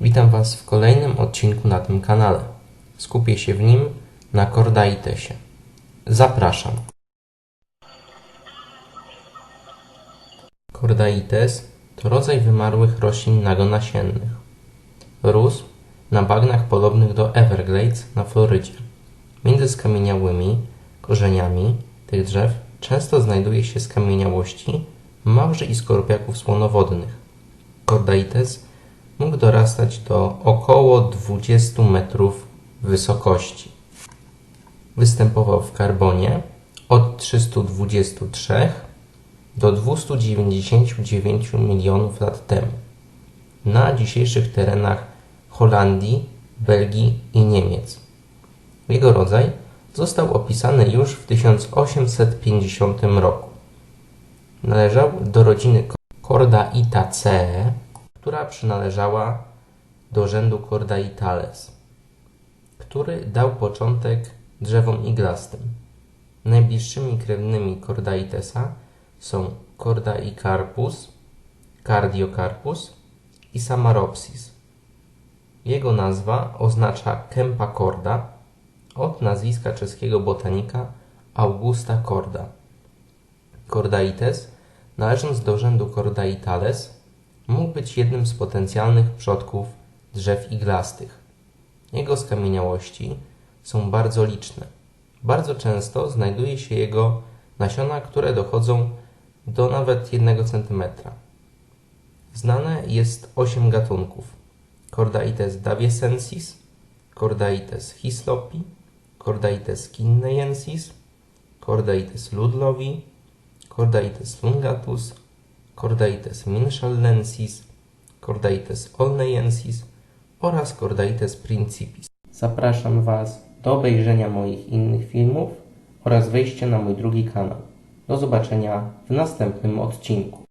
Witam Was w kolejnym odcinku na tym kanale. Skupię się w nim na Cordaitesie. Zapraszam. Cordaites to rodzaj wymarłych roślin nagonasiennych. Rósł na bagnach podobnych do Everglades na Florydzie. Między skamieniałymi korzeniami tych drzew często znajduje się skamieniałości małży i skorpiaków słonowodnych. Cordaites mógł dorastać do około 20 metrów wysokości. Występował w karbonie od 323 do 299 milionów lat temu na dzisiejszych terenach Holandii, Belgii i Niemiec. Jego rodzaj został opisany już w 1850 roku. Należał do rodziny Cordaitaceae, przynależała do rzędu Cordaitales, który dał początek drzewom iglastym. Najbliższymi krewnymi Cordaitesa są Cordaicarpus, Cardiocarpus i Samaropsis. Jego nazwa oznacza kępa korda od nazwiska czeskiego botanika Augusta Korda. Cordaites, należąc do rzędu Cordaitales, mógł być jednym z potencjalnych przodków drzew iglastych. Jego skamieniałości są bardzo liczne. Bardzo często znajduje się jego nasiona, które dochodzą do nawet 1 cm. Znane jest 8 gatunków: Cordaites daviesensis, Cordaites hislopi, Cordaites kinneiensis, Cordaites ludlowi, Cordaites lungatus, Cordaites minchallensis, Cordaites olneiensis oraz Cordaites principis. Zapraszam Was do obejrzenia moich innych filmów oraz wejścia na mój drugi kanał. Do zobaczenia w następnym odcinku.